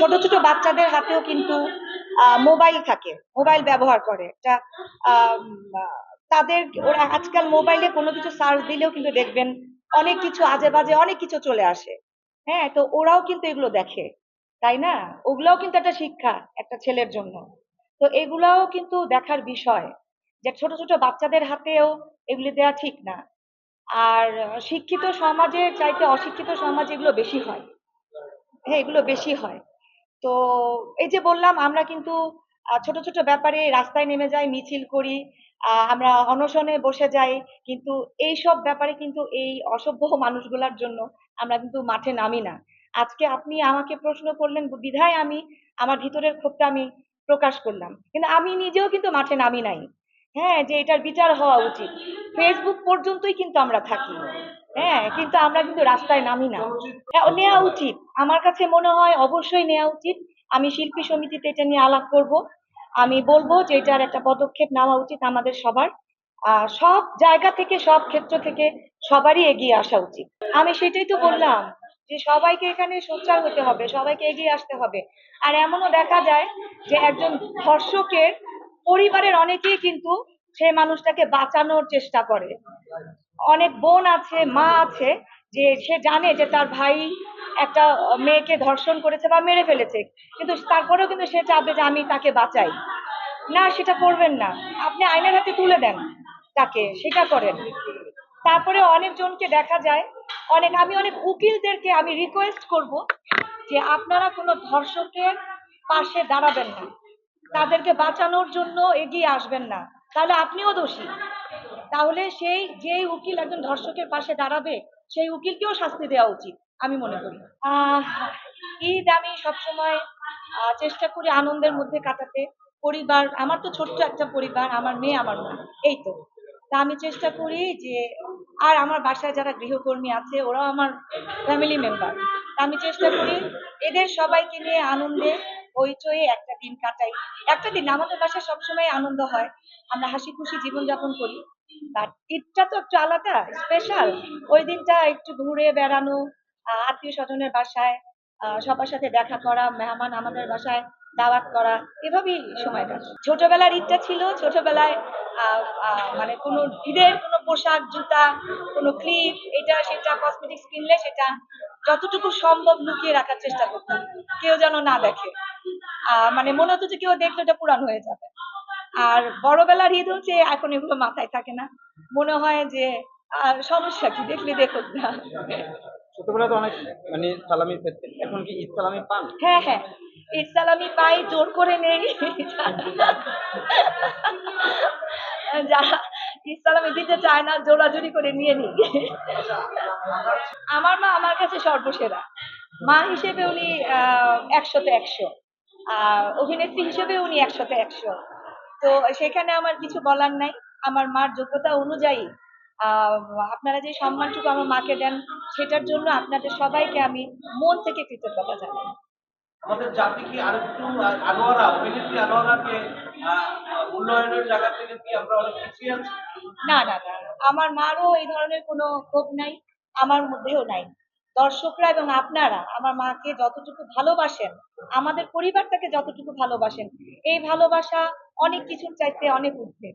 ছোট ছোট বাচ্চাদের হাতেও কিন্তু মোবাইল থাকে মোবাইল ব্যবহার করে। এটা তাদের, ওরা আজকাল মোবাইলে কোনো কিছু সার্চ দিলেও কিন্তু দেখবেন অনেক কিছু আজে বাজে অনেক কিছু চলে আসে। হ্যাঁ তো ওরাও কিন্তু এগুলো দেখে, তাই না? ওগুলাও কিন্তু একটা শিক্ষা একটা ছেলের জন্য। তো এগুলাও কিন্তু দেখার বিষয় যে ছোট ছোট বাচ্চাদের হাতেও এগুলি দেওয়া ঠিক না। আর শিক্ষিত সমাজের চাইতে অশিক্ষিত সমাজ এগুলো বেশি হয়। হ্যাঁ এগুলো বেশি হয়। তো এই যে বললাম, আমরা কিন্তু ছোট ছোট ব্যাপারে রাস্তায় নেমে যাই, মিছিল করি আমরা অনশনে বসে যাই, কিন্তু এই সব ব্যাপারে কিন্তু এই অসভ্য মানুষগুলার জন্য আমরা কিন্তু মাঠে নামি না। আজকে আপনি আমাকে প্রশ্ন করলেন বিধায় আমি, আমার ভিতরের ক্ষোভটা আমি প্রকাশ করলাম। কিন্তু আমি নিজেও কিন্তু মাঠে নামি নাই। হ্যাঁ যে এটার বিচার হওয়া উচিত। ফেসবুক পর্যন্তই কিন্তু আমরা থাকি। হ্যাঁ কিন্তু আমরা কিন্তু রাস্তায় নামি না। হ্যাঁ, নেওয়া উচিত। আমার কাছে মনে হয় অবশ্যই নেওয়া উচিত। আমি শিল্পী সমিতিতে এটা নিয়ে আলাপ করব। আমি বলব যে এটার একটা পদক্ষেপ নেওয়া উচিত আমাদের সবার। সব জায়গা থেকে সব ক্ষেত্র থেকে সবারই এগিয়ে আসা উচিত। আমি সেটাই তো বললাম যে সবাইকে এখানে সোচ্চার হতে হবে সবাইকে এগিয়ে আসতে হবে। আর এমনও দেখা যায় যে একজন ধর্ষকের পরিবারের অনেকেই কিন্তু সে মানুষটাকে বাঁচানোর চেষ্টা করে। অনেক বোন আছে, মা আছে, যে সে জানে যে তার ভাই একটা মেয়েকে ধর্ষণ করেছে বা মেরে ফেলেছে। কিন্তু তারপরেও কিন্তু সে চাবে যে আমি তাকে বাঁচাই। না, সেটা করবেন না। আপনি আইনের হাতে তুলে দেন তাকে, সেটা করেন। তারপরে অনেকজনকে দেখা যায়, অনেক, আমি অনেক উকিলদেরকে আমি রিকোয়েস্ট করব যে আপনারা কোনো ধর্ষকের পাশে দাঁড়াবেন না। তাদেরকে বাঁচানোর জন্য এগিয়ে আসবেন না। তাহলে আপনিও দোষী। তাহলে সেই, যেই উকিল একজন ধর্ষকের পাশে দাঁড়াবে, সেই উকিলকেও শাস্তি দেওয়া উচিত, আমি মনে করি। ঈদ আমি সবসময় চেষ্টা করি আনন্দের মধ্যে কাটাতে। পরিবার, আমার তো ছোট্ট একটা পরিবার, আমার মেয়ে, আমার মা, এই তো। তা আমি চেষ্টা করি যে, আর আমার বাসায় যারা গৃহকর্মী আছে, ওরাও আমার ফ্যামিলি মেম্বার আমি চেষ্টা করি, এদের সবাইকে নিয়ে আনন্দে হইচয়ে একটা দিন কাটাই। একটা দিন আমাদের বাসায় সবসময় আনন্দ হয়। আমরা হাসি খুশি জীবনযাপন করি। বাট ঈদটা তো একটু আলাদা স্পেশাল ওই দিনটা একটু ঘুরে বেড়ানো আত্মীয় স্বজনের বাসায় সবার সাথে দেখা করা, মেহমান আমাদের বাসায় দাওয়াত করা, এভাবেই সময় কাটে ছোটবেলার ঈদটা ছিল ছোটবেলায় মানে কোনো ঈদের কোনো পোশাক, জুতা, কোনো ক্লিপ, এটা, সেটা কসমেটিক্স কিনলে সেটা যতটুকু সম্ভব লুকিয়ে রাখার চেষ্টা করতাম। কেউ যেন না দেখে। মানে মনে হতো যে কেউ দেখলে ওটা পুরান হয়ে যাবে। আর বড়বেলার ঈদ হচ্ছে এখন এগুলো মাথায় থাকে না। মনে হয় যে সমস্যা কি? দেখলে দেখুক না। ছোটবেলায় তো অনেক মানে সালামি পেতেন। এখন কি ঈদ সালামি পান? হ্যাঁ হ্যাঁ। ঈদ সালামি পাই জোর করে নেই। যারা ঈদ সালামি দিতে চায় না জোরাজুরি করে নিয়ে নিই। আমার মা আমার কাছে সর্বসেরা। মা হিসেবে উনি আহ, একশোতে একশো। অভিনেত্রী হিসেবে উনি একশোতে একশো। তো সেখানে আমার কিছু বলার নাই। আমার মার যোগ্যতা অনুযায়ী আপনারা যে সম্মানটুকু আমার মাকে দেন সেটার জন্য আপনাদের সবাইকে আমি মন থেকে কৃতজ্ঞতা জানাই। আমাদের জাতি কি আরেকটু আনোয়ারা? অভিনেত্রী আনোয়ারাকে জায়গা থেকে কি আমরা অনেক পিছিয়ে আছি? না না না। আমার মারও এই ধরনের কোনো ক্ষোভ নাই। আমার মধ্যেও নাই। দর্শকরা এবং আপনারা, আমার মাকে যতটুকু ভালোবাসেন, আমাদের পরিবারটাকে যতটুকু ভালোবাসেন, এই ভালোবাসা অনেক কিছুর চাইতে অনেক ঊর্ধ্বে।